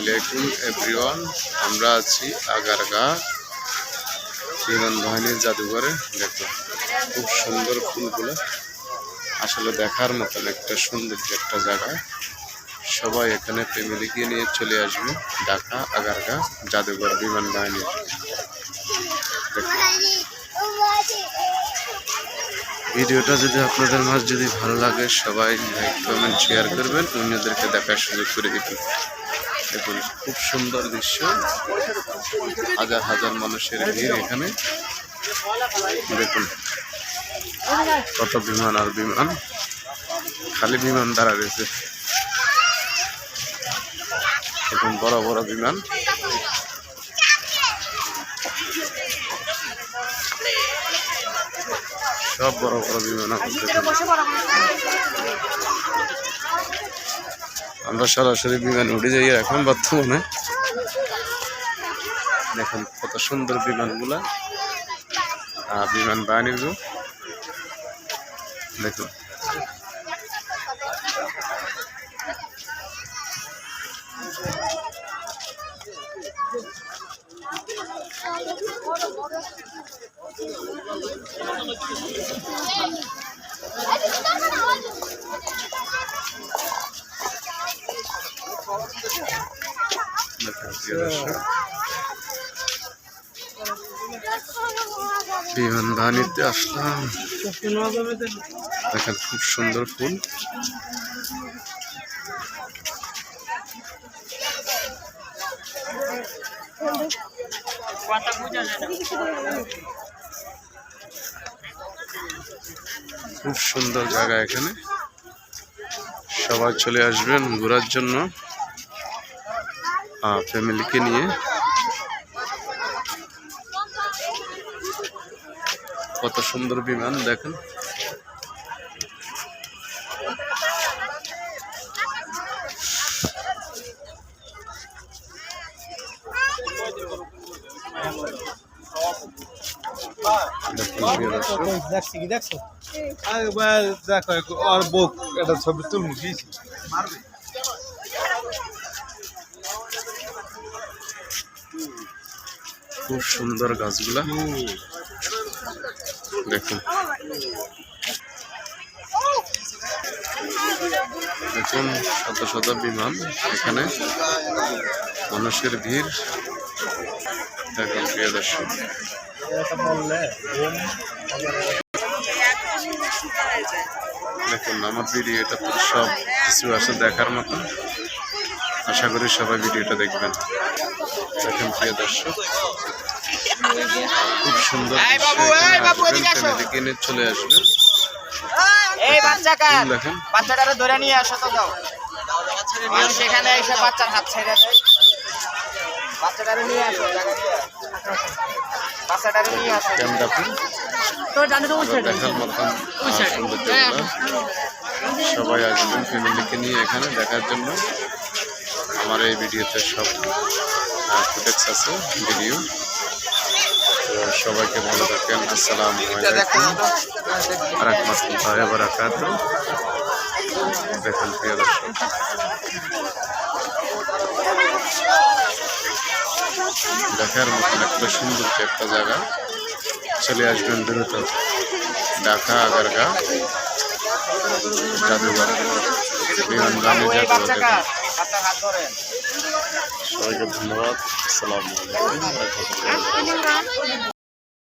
আলাইকুম এভরিওয়ান আমরা আছি আগারগা। বিমান বাহিনীর জাদুঘরে। দেখো, খুব সুন্দর ফুলগুলো। আসলে দেখার মতন একটা সুন্দর একটা জায়গা। সবাই এখানে ফ্যামিলিকে নিয়ে চলে আসবে। ঢাকা, আগারগা, জাদুঘর, বিমান বাহিনীর ভিডিওটা যদি আপনাদের মাঝ যদি ভালো লাগে, সবাই লাইক কমেন্ট শেয়ার করবেন। অন্যদেরকে দেখার সুযোগ করে দিবেন। দেখুন খুব সুন্দর দৃশ্য। হাজার হাজার মানুষের ভিড় এখানে। দেখুন, কত বিমান আর বিমান। খালি বিমান দাঁড়া রয়েছে। দেখুন, বড় বড় বিমান। সব বড় বড় বিমান। আমরা সরাসরি বিমানে উঠে যাই এখন বর্তমানে। দেখুন কত সুন্দর বিমানগুলা। বিমান বাহিনীর গো। দেখুন। দেখুন প্রিয় দর্শক বিমান বাহিনীতে আসলাম। দেখেন, খুব সুন্দর ফুল। খুব সুন্দর জায়গা এখানে। সবাই চলে আসবেন ঘোরার জন্য। ফ্যামিলিকে নিয়ে কত সুন্দর বিমান দেখেন দেখো আর বুক একটা ছবি তুলবো কি মারবে খুব সুন্দর গাছগুলা। দেখুন। দেখুন, শত শত বিমান এখানে। মানুষের ভিড়। দেখুন, প্রিয় দর্শক। এটা দেখুন, আমার ভিডিওটা তো সব কিছু আছে দেখার মতো। আশা করি সবাই ভিডিওটা দেখবেন। দেখেন প্রিয় দর্শক। খুব সুন্দর নিয়ে চলে আসবেন। এই বাচ্চা কার ফুল বাচ্চাটারে ধরে নিয়ে আসো তো দাও মানুষ এখানে এসে বাচ্চার হাত ছেড়ে দেয় বাচ্চাটারে নিয়ে আসো জায়গা বাচ্চাটারে নিয়ে আসো। দেখার মতন সবাই আসবেন ফ্যামিলিকে নিয়ে এখানে দেখার জন্য। আমার এই ভিডিওতে সব ফুটেক্স আছে ভিডিও সবাইকে ভালো থাকেন, আসসালামু আলাইকুম। রহমতুল্লাহ বারাকাত দেখুন, প্রিয় দর্শক। দেখার মতন একটা সুন্দর একটা জায়গা, চলে আসবেন দ্রুত। ঢাকা আগারগা জাদুঘর। বিমান জাদুঘর সবাইকে ধন্যবাদ। আসসালামু